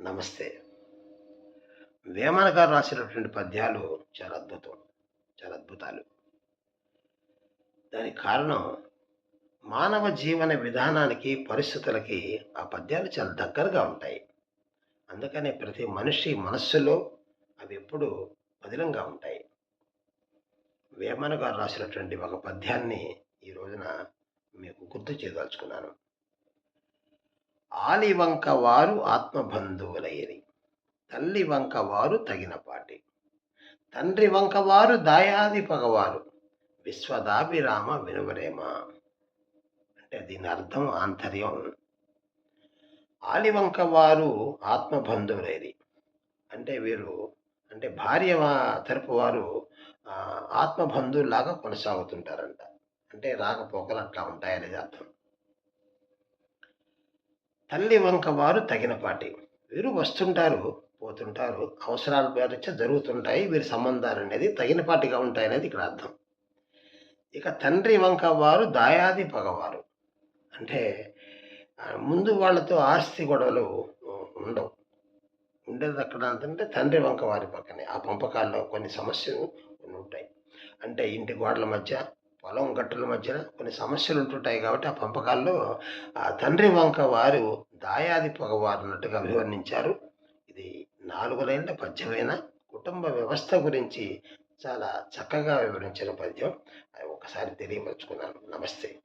నమస్తే. వేమన గారు రాసినటువంటి పద్యాలు చాలా అద్భుతం చాలా అద్భుతాలు. దానికి కారణం మానవ జీవన విధానానికి పరిస్థితులకి ఆ పద్యాలు చాలా దగ్గరగా ఉంటాయి. అందుకనే ప్రతి మనిషి మనస్సులో అవి ఎప్పుడూ పదిలంగా ఉంటాయి. వేమన గారు రాసినటువంటి ఒక పద్యాన్ని ఈ రోజున మీకు గుర్తు చేయదలుచుకున్నాను. ఆలి వంక వారు ఆత్మబంధువులయ్యని తల్లి వంక వారు తగినపాటి. తండ్రి వంక వారు దాయాది పగవారు విశ్వదాభిరామ వినువరేమ అంటే దీని అర్థం ఆంతర్యం. ఆలివంక వారు ఆత్మబంధువులేరి. అంటే వీరు అంటే భార్య తరపు వారు ఆత్మబంధువులాగా కొనసాగుతుంటారంట. అంటే రాకపోకలు అట్లా ఉంటాయనేది అర్థం. తల్లి వంక వారు తగినపాటి వీరు వస్తుంటారు పోతుంటారు అవసరాలు పేరుచ్చ జరుగుతుంటాయి వీరి సంబంధాలు అనేది తగినపాటిగా ఉంటాయనేది ఇక్కడ అర్థం. ఇక తండ్రి వంక వారు దాయాది పగవారు. అంటే ముందు వాళ్ళతో ఆస్తి గొడవలు ఉండవు. ఉండేది అక్కడ అంటే తండ్రి వంక వారి పక్కనే. ఆ పంపకాల్లో కొన్ని సమస్యలు కొన్ని ఉంటాయి. అంటే ఇంటి గోడల మధ్య పొలం గట్టుల మధ్యన కొన్ని సమస్యలు ఉంటుంటాయి కాబట్టి ఆ పంపకాల్లో ఆ తండ్రి వంక వారు దాయాది పొగవారు అన్నట్టుగా అభివర్ణించారు. ఇది నాలుగులైన పద్యమైన? కుటుంబ వ్యవస్థ గురించి చాలా చక్కగా వివరించిన పద్యం. అది ఒకసారి తెలియపరుచుకున్నాను. నమస్తే.